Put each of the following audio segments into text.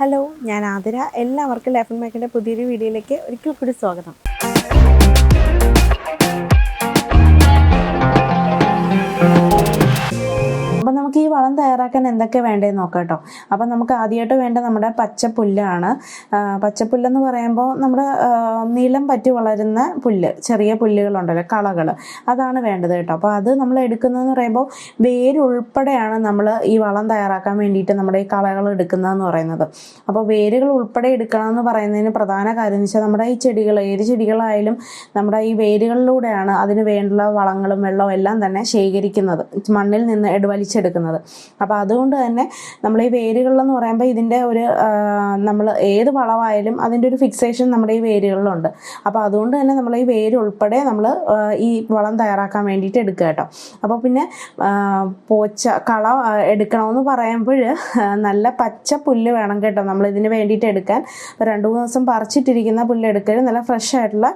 Hello ഞാൻ ആതിര. എല്ലാവർക്കും life മേക്കിന്റെ പുതിയൊരു വീഡിയോയിലേക്ക് ഒരിക്കൽ കൂടി സ്വാഗതം. വളം തയ്യാറാക്കാൻ എന്തൊക്കെ വേണ്ടതെന്ന് നോക്കാം കേട്ടോ അപ്പം നമുക്ക് ആദ്യമായിട്ട് വേണ്ട നമ്മുടെ പച്ചപ്പുല്ലാണ്. പച്ചപ്പുല്ലെന്ന് പറയുമ്പോൾ നമ്മുടെ നീളം പറ്റി വളരുന്ന പുല്ല് ചെറിയ പുല്ലുകളുണ്ടല്ലോ കളകൾ അതാണ് വേണ്ടത് കേട്ടോ. അപ്പോൾ അത് നമ്മൾ എടുക്കുന്നതെന്ന് പറയുമ്പോൾ വേരുൾപ്പെടെയാണ് നമ്മൾ ഈ വളം തയ്യാറാക്കാൻ വേണ്ടിയിട്ട് നമ്മുടെ ഈ കളകൾ എടുക്കുന്നതെന്ന് പറയുന്നത്. അപ്പോൾ വേരുകൾ ഉൾപ്പെടെ എടുക്കണമെന്ന് പറയുന്നതിന് പ്രധാന കാര്യം എന്ന് വെച്ചാൽ നമ്മുടെ ഈ ചെടികൾ ഏത് ചെടികളായാലും നമ്മുടെ ഈ വേരുകളിലൂടെയാണ് അതിന് വേണ്ടുള്ള വളങ്ങളും വെള്ളവും എല്ലാം തന്നെ ശേഖരിക്കുന്നത് മണ്ണിൽ നിന്ന് വലിച്ചെടുക്കുന്നത്. അപ്പോൾ അതുകൊണ്ട് തന്നെ നമ്മൾ ഈ വേരുകളിലെന്ന് പറയുമ്പോൾ ഇതിന്റെ ഒരു നമ്മൾ ഏത് വളമായാലും അതിന്റെ ഒരു ഫിക്സേഷൻ നമ്മുടെ ഈ വേരുകളിലുണ്ട്. അപ്പോൾ അതുകൊണ്ട് തന്നെ നമ്മൾ ഈ വേര് ഉൾപ്പെടെ നമ്മൾ ഈ വളം തയ്യാറാക്കാൻ വേണ്ടിയിട്ട് എടുക്കുക കേട്ടോ. അപ്പോൾ പിന്നെ പോച്ച കള എടുക്കണമെന്ന് പറയുമ്പോൾ നല്ല പച്ച പുല്ല് വേണം കേട്ടോ നമ്മൾ ഇതിന് വേണ്ടിയിട്ട് എടുക്കാൻ. രണ്ട് മൂന്ന് ദിവസം പറിച്ചിട്ടിരിക്കുന്ന പുല്ല് എടുക്കരുത് നല്ല ഫ്രഷ് ആയിട്ടുള്ള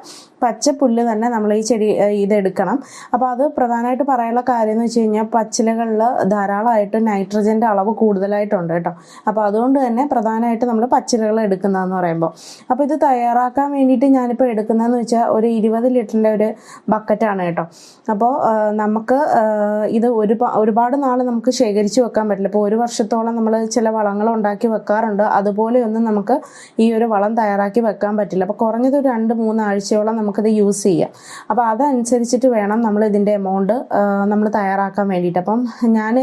പച്ച പുല്ല് തന്നെ നമ്മൾ ഈ ചെടി ഇതെടുക്കണം. അപ്പോൾ അത് പ്രധാനമായിട്ട് പറയാനുള്ള കാര്യം എന്ന് വെച്ച് കഴിഞ്ഞാൽ പച്ചിലകളിൽ ധാരാളമായിട്ട് നൈട്രജന്റെ അളവ് കൂടുതലായിട്ടുണ്ട് കേട്ടോ. അപ്പോൾ അതുകൊണ്ട് തന്നെ പ്രധാനമായിട്ട് നമ്മൾ പച്ചിലകൾ എടുക്കുന്നതെന്ന് പറയുമ്പോൾ അപ്പോൾ ഇത് തയ്യാറാക്കാൻ വേണ്ടിയിട്ട് ഞാനിപ്പോൾ എടുക്കുന്നതെന്ന് വെച്ചാൽ ഒരു ഇരുപത് ലിറ്ററിന്റെ ഒരു ബക്കറ്റാണ് കേട്ടോ. അപ്പോൾ നമുക്ക് ഇത് ഒരു ഒരുപാട് നാൾ നമുക്ക് ശേഖരിച്ച് വെക്കാൻ പറ്റില്ല. ഇപ്പോൾ ഒരു വർഷത്തോളം നമ്മൾ ചില വളങ്ങൾ ഉണ്ടാക്കി വെക്കാറുണ്ട്. അതുപോലെയൊന്നും നമുക്ക് ഈ ഒരു വളം തയ്യാറാക്കി വെക്കാൻ പറ്റില്ല. അപ്പോൾ കുറഞ്ഞത് ഒരു രണ്ട് മൂന്നാഴ്ചയോളം നമുക്കിത് യൂസ് ചെയ്യാം. അപ്പോൾ അതനുസരിച്ചിട്ട് വേണം നമ്മൾ ഇതിന്റെ എമൗണ്ട് നമ്മൾ തയ്യാറാക്കാൻ വേണ്ടിയിട്ട്. അപ്പം ഞാൻ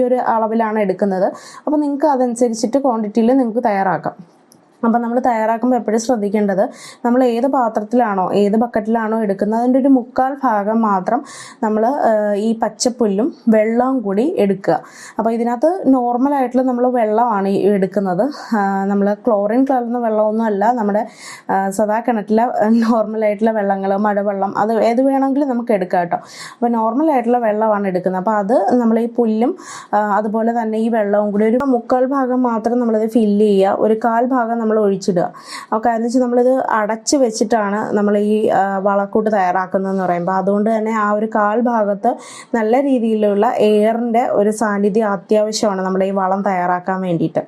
ഒരു അളവിലാണ് എടുക്കുന്നത്. അപ്പോൾ നിങ്ങൾക്ക് അതനുസരിച്ചിട്ട് ക്വാണ്ടിറ്റിയിൽ നിങ്ങൾക്ക് തയ്യാറാക്കാം. അപ്പം നമ്മൾ തയ്യാറാക്കുമ്പോൾ എപ്പോഴും ശ്രദ്ധിക്കേണ്ടത് നമ്മൾ ഏത് പാത്രത്തിലാണോ ഏത് ബക്കറ്റിലാണോ എടുക്കുന്നത് അതിന്റെ ഒരു മുക്കാൽ ഭാഗം മാത്രം നമ്മൾ ഈ പച്ചപ്പുല്ലും വെള്ളവും കൂടി എടുക്കുക. അപ്പോൾ ഇതിനകത്ത് നോർമലായിട്ടുള്ള നമ്മൾ വെള്ളമാണ് എടുക്കുന്നത്. നമ്മൾ ക്ലോറിൻ കലർന്ന വെള്ളമൊന്നും അല്ല. നമ്മുടെ സദാ കിണറ്റിലെ നോർമലായിട്ടുള്ള വെള്ളങ്ങൾ മഴവെള്ളം അത് ഏത് വേണമെങ്കിലും നമുക്ക് എടുക്കാം കേട്ടോ. അപ്പോൾ നോർമലായിട്ടുള്ള വെള്ളമാണ് എടുക്കുന്നത്. അപ്പോൾ അത് നമ്മൾ ഈ പുല്ലും അതുപോലെ തന്നെ ഈ വെള്ളവും കൂടി ഒരു മുക്കാൽ ഭാഗം മാത്രം നമ്മളത് ഫില്ല് ചെയ്യുക. ഒരു കാൽ ഭാഗം നമ്മൾ ഒഴിച്ചിടുക അപ്പോൾ കാരണം വെച്ചാൽ നമ്മളിത് അടച്ച് വെച്ചിട്ടാണ് നമ്മൾ ഈ വളക്കൂട്ട് തയ്യാറാക്കുന്നതെന്ന് പറയുമ്പോൾ അതുകൊണ്ട് തന്നെ ആ ഒരു കാൽ ഭാഗത്ത് നല്ല രീതിയിലുള്ള എയറിന്റെ ഒരു സാന്നിധ്യം അത്യാവശ്യമാണ് നമ്മുടെ ഈ വളം തയ്യാറാക്കാൻ വേണ്ടിയിട്ട്.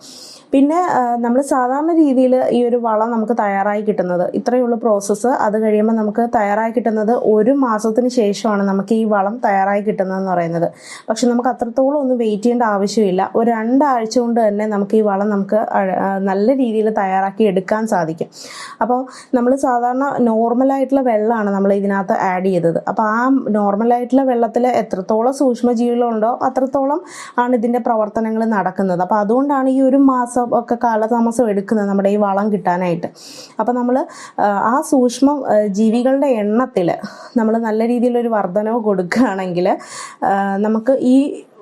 പിന്നെ നമ്മൾ സാധാരണ രീതിയിൽ ഈ ഒരു വളം നമുക്ക് തയ്യാറായി കിട്ടുന്നത് ഇത്രയേ ഉള്ളൂ പ്രോസസ്സ് അത് കഴിയുമ്പോൾ നമുക്ക് തയ്യാറായി കിട്ടുന്നത് ഒരു മാസത്തിന് ശേഷമാണ് നമുക്ക് ഈ വളം തയ്യാറായി കിട്ടുന്നതെന്ന് പറയുന്നത്. പക്ഷെ നമുക്ക് അത്രത്തോളം ഒന്നും വെയിറ്റ് ചെയ്യേണ്ട ആവശ്യമില്ല. ഒരു രണ്ടാഴ്ച കൊണ്ട് തന്നെ നമുക്ക് ഈ വളം നമുക്ക് നല്ല രീതിയിൽ തയ്യാറാക്കി എടുക്കാൻ സാധിക്കും. അപ്പോൾ നമ്മൾ സാധാരണ നോർമലായിട്ടുള്ള വെള്ളമാണ് നമ്മൾ ഇതിനകത്ത് ആഡ് ചെയ്തത്. അപ്പോൾ ആ നോർമലായിട്ടുള്ള വെള്ളത്തിൽ എത്രത്തോളം സൂക്ഷ്മജീവികളുണ്ടോ അത്രത്തോളം ആണ് ഇതിന്റെ പ്രവർത്തനങ്ങൾ നടക്കുന്നത്. അപ്പോൾ അതുകൊണ്ടാണ് ഈ ഒരു മാസം ഒക്കെ കാലതാമസം എടുക്കുന്നത് നമ്മുടെ ഈ വളം കിട്ടാനായിട്ട്. അപ്പോൾ നമ്മൾ ആ സൂക്ഷ്മ ജീവികളുടെ എണ്ണത്തിൽ നമ്മൾ നല്ല രീതിയിലൊരു വർധനവ് കൊടുക്കുകയാണെങ്കിൽ നമുക്ക് ഈ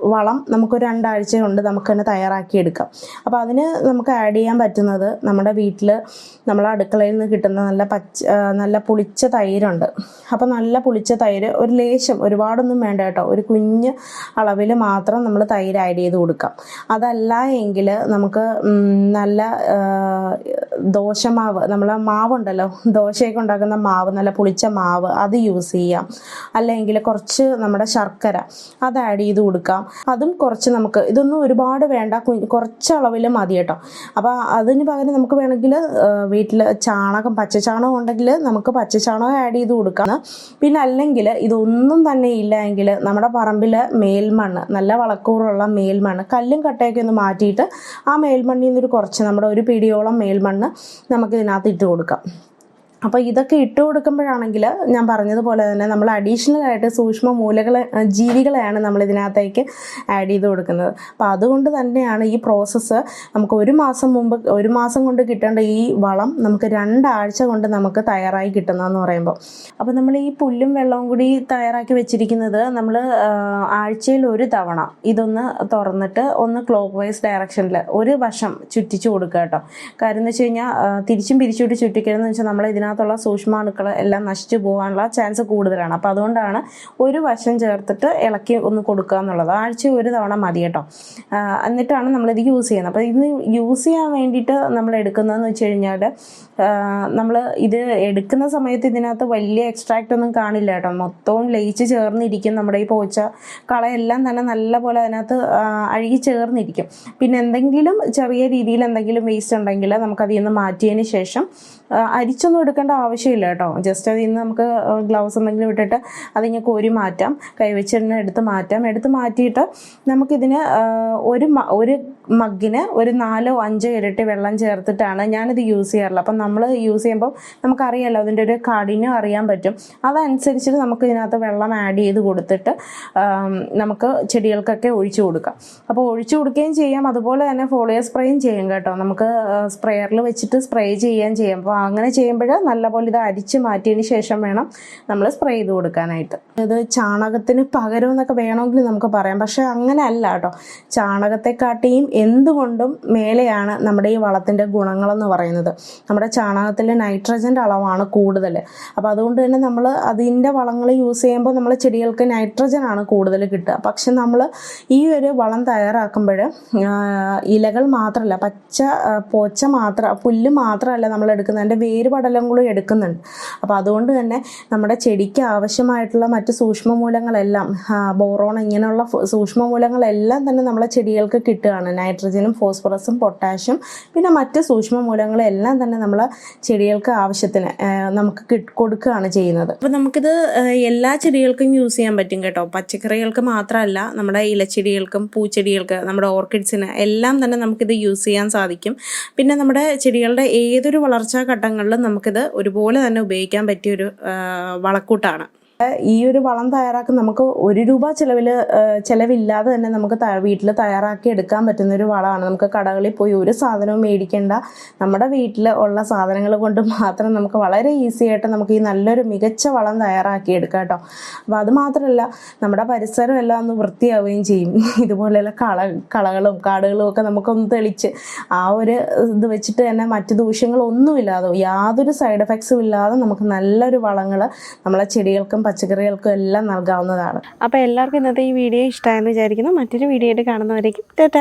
വളം നമുക്ക് രണ്ടാഴ്ച കൊണ്ട് നമുക്ക് തന്നെ തയ്യാറാക്കിയെടുക്കാം. അപ്പോൾ അതിന് നമുക്ക് ആഡ് ചെയ്യാൻ പറ്റുന്നത് നമ്മുടെ വീട്ടിൽ നമ്മളെ അടുക്കളയിൽ നിന്ന് കിട്ടുന്ന നല്ല പച്ച നല്ല പുളിച്ച തൈരുണ്ട്. അപ്പോൾ നല്ല പുളിച്ച തൈര് ഒരു ലേശം ഒരുപാടൊന്നും വേണ്ട കേട്ടോ. ഒരു കുഞ്ഞ് അളവിൽ മാത്രം നമ്മൾ തൈര് ആഡ് ചെയ്ത് കൊടുക്കാം. അതല്ല എങ്കിൽ നമുക്ക് നല്ല ദോശ ദോശമാവ് നമ്മളെ മാവുണ്ടല്ലോ ദോശയൊക്കെ ഉണ്ടാക്കുന്ന മാവ് നല്ല പുളിച്ച മാവ് അത് യൂസ് ചെയ്യാം. അല്ലെങ്കിൽ കുറച്ച് നമ്മുടെ ശർക്കര അത് ആഡ് ചെയ്ത് കൊടുക്കാം. അതും കുറച്ച് നമുക്ക് ഇതൊന്നും ഒരുപാട് വേണ്ട കുറച്ച് അളവിൽ മതി കേട്ടോ. അപ്പോൾ അതിന് പകരം നമുക്ക് വേണമെങ്കിൽ വീട്ടിൽ ചാണകം പച്ചച്ചാണകം ഉണ്ടെങ്കിൽ നമുക്ക് പച്ചച്ചാണകം ആഡ് ചെയ്ത് കൊടുക്കാം. പിന്നെ അല്ലെങ്കിൽ ഇതൊന്നും തന്നെ ഇല്ല എങ്കിൽ നമ്മുടെ പറമ്പിൽ മേൽമണ്ണ് നല്ല വളക്കൂറുള്ള മേൽമണ്ണ് കല്ലും കട്ടയൊക്കെ ഒന്ന് മാറ്റിയിട്ട് ആ മേൽമണ്ണിൽ നിന്നൊരു കുറച്ച് നമ്മുടെ ഒരു പിടിയോളം മേൽമണ്ണ് നമുക്ക് ഇതിനകത്ത് ഇട്ട് കൊടുക്കാം. അപ്പോൾ ഇതൊക്കെ ഇട്ട് കൊടുക്കുമ്പോഴാണെങ്കിൽ ഞാൻ പറഞ്ഞതുപോലെ തന്നെ നമ്മൾ അഡീഷണൽ ആയിട്ട് സൂക്ഷ്മ മൂലകളെ ജീവികളെയാണ് നമ്മൾ ഇതിനകത്തേക്ക് ആഡ് ചെയ്ത് കൊടുക്കുന്നത്. അപ്പോൾ അതുകൊണ്ട് തന്നെയാണ് ഈ പ്രോസസ്സ് നമുക്ക് ഒരു മാസം മുമ്പ് ഒരു മാസം കൊണ്ട് കിട്ടേണ്ട ഈ വളം നമുക്ക് രണ്ടാഴ്ച കൊണ്ട് നമുക്ക് തയ്യാറായി കിട്ടുന്നതെന്ന് പറയുമ്പോൾ അപ്പോൾ നമ്മൾ ഈ പുല്ലും വെള്ളവും കൂടി തയ്യാറാക്കി വെച്ചിരിക്കുന്നത് നമ്മൾ ആഴ്ചയിൽ ഒരു തവണ ഇതൊന്ന് തുറന്നിട്ട് ഒന്ന് ക്ലോക്ക് വൈസ് ഡയറക്ഷനിൽ ഒരു വശം ചുറ്റിച്ചു കൊടുക്കുക കേട്ടോ. കാര്യം എന്ന് വെച്ച് കഴിഞ്ഞാൽ തിരിച്ചും പിരിച്ചുവിട്ട് ചുറ്റിക്കരുതെന്ന് വെച്ചാൽ നമ്മൾ ഇതിനകത്ത് ഇതിനകത്തുള്ള സൂക്ഷ്മാണുക്കൾ എല്ലാം നശിച്ചു പോകാനുള്ള ചാൻസ് കൂടുതലാണ്. അപ്പോൾ അതുകൊണ്ടാണ് ഒരു വശം ചേർത്തിട്ട് ഇളക്കി ഒന്ന് കൊടുക്കുക എന്നുള്ളത്. ആഴ്ച ഒരു തവണ മതി കേട്ടോ. എന്നിട്ടാണ് നമ്മളിത് യൂസ് ചെയ്യുന്നത്. അപ്പോൾ ഇത് യൂസ് ചെയ്യാൻ വേണ്ടിയിട്ട് നമ്മൾ എടുക്കുന്നതെന്ന് വെച്ച് കഴിഞ്ഞാൽ നമ്മൾ ഇത് എടുക്കുന്ന സമയത്ത് ഇതിനകത്ത് വലിയ എക്സ്ട്രാക്റ്റ് ഒന്നും കാണില്ല കേട്ടോ. മൊത്തവും ലയിച്ച് ചേർന്നിരിക്കും നമ്മുടെ ഈ പോച്ച കളയെല്ലാം തന്നെ നല്ലപോലെ അതിനകത്ത് അഴുകി ചേർന്നിരിക്കും. പിന്നെ എന്തെങ്കിലും ചെറിയ രീതിയിൽ എന്തെങ്കിലും വേസ്റ്റ് ഉണ്ടെങ്കിൽ നമുക്കതിൽ നിന്ന് മാറ്റിയതിന് ശേഷം അരിച്ചൊന്നും എടുക്കേണ്ട ആവശ്യമില്ല കേട്ടോ. ജസ്റ്റ് അതിൽ നിന്ന് നമുക്ക് ഗ്ലൗസ് എന്തെങ്കിലും ഇട്ടിട്ട് അതിങ്ങനെ കോരി മാറ്റാം. കൈവച്ച് തന്നെ എടുത്ത് മാറ്റാം. എടുത്ത് മാറ്റിയിട്ട് നമുക്കിതിന് ഒരു ഒരു മഗ്ഗിന് ഒരു നാലോ അഞ്ചോ ഇരട്ടി വെള്ളം ചേർത്തിട്ടാണ് ഞാനിത് യൂസ് ചെയ്യാറുള്ളത്. അപ്പം നമ്മൾ യൂസ് ചെയ്യുമ്പോൾ നമുക്കറിയാമല്ലോ അതിന്റെ ഒരു കാഠിന്യം അറിയാൻ പറ്റും. അതനുസരിച്ചിട്ട് നമുക്ക് ഇതിനകത്ത് വെള്ളം ആഡ് ചെയ്ത് കൊടുത്തിട്ട് നമുക്ക് ചെടികൾക്കൊക്കെ ഒഴിച്ചു കൊടുക്കാം. അപ്പോൾ ഒഴിച്ചു കൊടുക്കുകയും ചെയ്യാം. അതുപോലെ തന്നെ ഫോളിയോ സ്പ്രേയും ചെയ്യും കേട്ടോ. നമുക്ക് സ്പ്രെയറിൽ വെച്ചിട്ട് സ്പ്രേ ചെയ്യുകയും ചെയ്യാം. അപ്പോൾ അങ്ങനെ ചെയ്യുമ്പോൾ നല്ലപോലെ ഇത് അരിച്ച് മാറ്റിയതിന് ശേഷം വേണം നമ്മൾ സ്പ്രേ ചെയ്ത് കൊടുക്കാനായിട്ട്. ഇത് ചാണകത്തിന് പകരം എന്നൊക്കെ വേണമെങ്കിൽ നമുക്ക് പറയാം. പക്ഷേ അങ്ങനെ അല്ല കേട്ടോ. ചാണകത്തെക്കാട്ടിയും എന്തുകൊണ്ടും മേലെയാണ് നമ്മുടെ ഈ വളത്തിന്റെ ഗുണങ്ങളെന്ന് പറയുന്നത്. നമ്മുടെ ചാണകത്തിൽ നൈട്രജന്റെ അളവാണ് കൂടുതൽ അപ്പോൾ അതുകൊണ്ട് തന്നെ നമ്മൾ അതിന്റെ വളങ്ങൾ യൂസ് ചെയ്യുമ്പോൾ നമ്മൾ ചെടികൾക്ക് നൈട്രജൻ ആണ് കൂടുതൽ കിട്ടുക. പക്ഷെ നമ്മൾ ഈ ഒരു വളം തയ്യാറാക്കുമ്പോൾ ഇലകൾ മാത്രമല്ല പച്ച പോച്ച മാത്രം പുല്ല് മാത്രമല്ല നമ്മൾ എടുക്കുന്നത് അതിന്റെ വേര് പടലം കൂടി എടുക്കുന്നുണ്ട്. അപ്പോൾ അതുകൊണ്ട് തന്നെ നമ്മുടെ ചെടിക്ക് ആവശ്യമായിട്ടുള്ള മറ്റ് സൂക്ഷ്മമൂലങ്ങളെല്ലാം മൂലങ്ങളെല്ലാം ബോറോൺ ഇങ്ങനെയുള്ള സൂക്ഷ്മ സൂക്ഷ്മമൂലങ്ങളെല്ലാം തന്നെ നമ്മളെ ചെടികൾക്ക് കിട്ടുകയാണ്. നൈട്രജനും ഫോസ്ഫറസും പൊട്ടാഷ്യം പിന്നെ മറ്റ് സൂക്ഷ്മമൂലങ്ങളെല്ലാം തന്നെ നമ്മളെ ചെടികൾക്ക് ആവശ്യത്തിന് നമുക്ക് കൊടുക്കുകയാണ് ചെയ്യുന്നത്. അപ്പോൾ നമുക്കിത് എല്ലാ ചെടികൾക്കും യൂസ് ചെയ്യാൻ പറ്റും കേട്ടോ. പച്ചക്കറികൾക്ക് മാത്രമല്ല നമ്മുടെ ഇലച്ചെടികൾക്കും പൂച്ചെടികൾക്ക് നമ്മുടെ ഓർക്കിഡ്സിന് എല്ലാം തന്നെ നമുക്കിത് യൂസ് ചെയ്യാൻ സാധിക്കും. പിന്നെ നമ്മുടെ ചെടികളുടെ ഏതൊരു വളർച്ചാ ഘട്ടങ്ങളിലും നമുക്കിത് ഒരുപോലെ തന്നെ ഉപയോഗിക്കാൻ പറ്റിയൊരു വളക്കൂട്ടാണ്. ഈ ഒരു വളം തയ്യാറാക്കുന്ന നമുക്ക് ഒരു രൂപ ചിലവിൽ ചിലവില്ലാതെ തന്നെ നമുക്ക് വീട്ടിൽ തയ്യാറാക്കി എടുക്കാൻ പറ്റുന്ന ഒരു വളമാണ്. നമുക്ക് കടകളിൽ പോയി ഒരു സാധനവും മേടിക്കേണ്ട നമ്മുടെ വീട്ടിൽ ഉള്ള സാധനങ്ങൾ കൊണ്ട് മാത്രം നമുക്ക് വളരെ ഈസി ആയിട്ട് നമുക്ക് ഈ നല്ലൊരു മികച്ച വളം തയ്യാറാക്കി എടുക്കാം കേട്ടോ. അപ്പോൾ അത് മാത്രമല്ല നമ്മുടെ പരിസരം എല്ലാം ഒന്ന് വൃത്തിയാവുകയും ചെയ്യും. ഇതുപോലെയുള്ള കള കളകളും കാടുകളും ഒക്കെ നമുക്കൊന്ന് തെളിച്ച് ആ ഒരു ഇത് വെച്ചിട്ട് തന്നെ മറ്റ് ദൂഷ്യങ്ങളൊന്നുമില്ലാതെ യാതൊരു സൈഡ് എഫക്ട്സും ഇല്ലാതെ നമുക്ക് നല്ലൊരു വളങ്ങൾ നമ്മളെ ചെടികൾക്കും പച്ചക്കറികൾക്കും എല്ലാം നൽകാവുന്നതാണ്. അപ്പോൾ എല്ലാവർക്കും ഇന്നത്തെ ഈ വീഡിയോ ഇഷ്ടമായെന്ന് വിചാരിക്കുന്നു. മറ്റൊരു വീഡിയോ ആയിട്ട് കാണുന്നവരേക്കും ടാറ്റ.